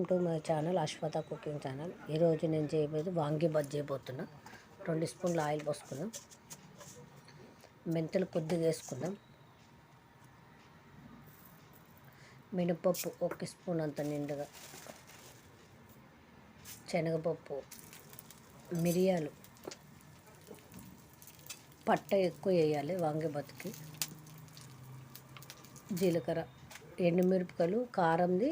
Welcome to my channel Ashwatha cooking channel. ఈరోజు నేను చేయబోయేది వాంగి బజ్జీ చేయబోతున్నా రెండు స్పూన్లు ఆయిల్ పోసుకుందాం మెంతులు కొద్దిగా వేసుకుందాం మినపప్పు ఒక స్పూన్ అంత నిండుగా. శనగపప్పు మిరియాలు. పట్ట ఎక్కువ వేయాలి వాంగి బతికి జీలకర్ర ఎండుమిరపకాయలు కారంది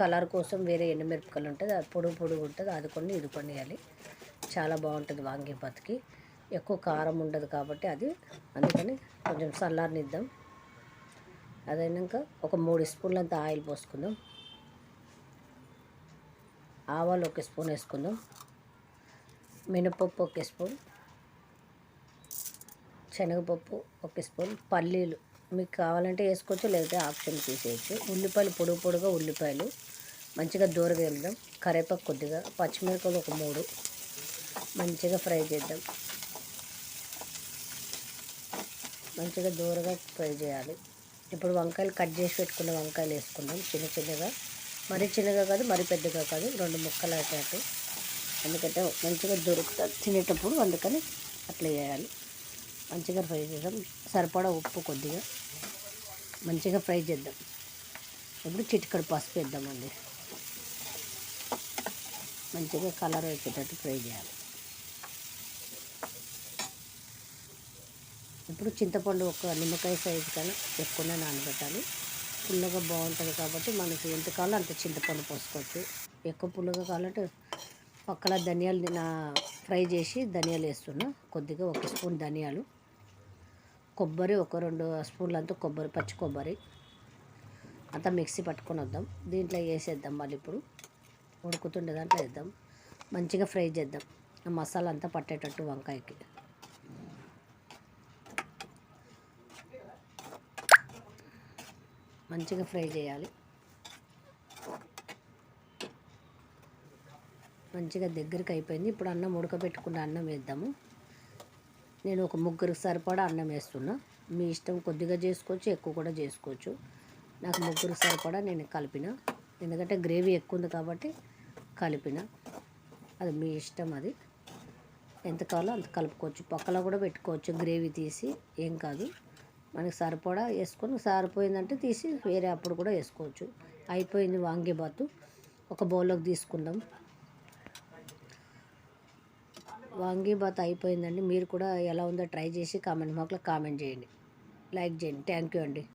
కలర్ కోసం వేరే ఎండుమిరపకాయలు ఉంటుంది అది పొడుగు పొడుగు ఉంటుంది అది కొన్ని ఇది కొన్ని వేయాలి. చాలా బాగుంటుంది వాంగి బతికి. ఎక్కువ కారం ఉండదు కాబట్టి అది. అందుకని కొంచెం చల్లారనిద్దాం అదైనాక ఒక మూడు స్పూన్లంత ఆయిల్ పోసుకుందాం. ఆవాలు ఒక స్పూన్ వేసుకుందాం. మినపప్పు ఒక స్పూన్. శనగపప్పు ఒక స్పూన్. పల్లీలు మీకు కావాలంటే వేసుకోవచ్చు లేకపోతే ఆప్షన్ తీసేయచ్చు. ఉల్లిపాయలు పొడుగు పొడుగా ఉల్లిపాయలు. మంచిగా దూరగా వెళ్దాం కరివేపాకు కొద్దిగా పచ్చిమిరపకాయలు ఒక మూడు. మంచిగా ఫ్రై చేద్దాం. మంచిగా దూరగా ఫ్రై చేయాలి. ఇప్పుడు వంకాయలు కట్ చేసి పెట్టుకున్న వంకాయలు వేసుకుందాం. చిన్న చిన్నగా. మరీ చిన్నగా కాదు మరీ పెద్దగా కాదు. రెండు ముక్కలు అయ్యేటట్టు ఎందుకంటే మంచిగా దొరుకుతుంది తినేటప్పుడు అందుకని అట్లా చేయాలి. మంచిగా ఫ్రై చేద్దాం. సరిపడా ఉప్పు కొద్దిగా. మంచిగా ఫ్రై చేద్దాం. ఇప్పుడు చిటికడు పసుపు వేద్దామండి. మంచిగా కలర్ వచ్చేటట్టు ఫ్రై చేయాలి. ఇప్పుడు చింతపండు ఒక నిమ్మకాయ సైజు కన్నా ఎక్కువనే నానబెట్టాలి. పుల్లగా బాగుంటుంది కాబట్టి మనకి ఎంత కావాలో అంత చింతపండు పోసుకోవచ్చు. ఎక్కువ పుల్లగా కావాలంటే పక్కన ధనియాలు నా ఫ్రై చేసి ధనియాలు వేస్తున్నా. కొద్దిగా ఒక స్పూన్ ధనియాలు కొబ్బరి ఒక రెండు స్పూన్లు అంతా కొబ్బరి పచ్చి కొబ్బరి. అంతా మిక్సీ పట్టుకొని వద్దాం. దీంట్లో వేసేద్దాం మళ్ళీ ఇప్పుడు. ఉడుకుతుండే దాంట్లో వేద్దాం. మంచిగా ఫ్రై చేద్దాం. ఆ మసాలా అంతా పట్టేటట్టు వంకాయకి. మంచిగా ఫ్రై చేయాలి. మంచిగా దగ్గరికి అయిపోయింది. ఇప్పుడు అన్నం ఉడకబెట్టుకున్న అన్నం వేద్దాము. నేను ఒక ముగ్గురికి సరిపడా అన్నం వేస్తున్నా. మీ ఇష్టం కొద్దిగా చేసుకోవచ్చు ఎక్కువ కూడా చేసుకోవచ్చు. నాకు ముగ్గురు సరిపడా నేను కలిపిన. ఎందుకంటే గ్రేవీ ఎక్కువ ఉంది కాబట్టి కలిపిన. అది మీ ఇష్టం అది. ఎంత కావాలో అంత కలుపుకోవచ్చు. పక్కలో కూడా పెట్టుకోవచ్చు గ్రేవీ తీసి. ఏం కాదు. మనకి సరిపడా వేసుకొని సరిపోయిందంటే తీసి వేరే అప్పుడు కూడా వేసుకోవచ్చు. అయిపోయింది వాంగిబాతు. ఒక బౌల్లోకి తీసుకుందాం. వాంగీబాత్ అయిపోయిందండి. మీరు కూడా ఎలా ఉందో ట్రై చేసి కామెంట్ బాక్స్లో కామెంట్ చేయండి. లైక్ చేయండి. థ్యాంక్ యూ అండి.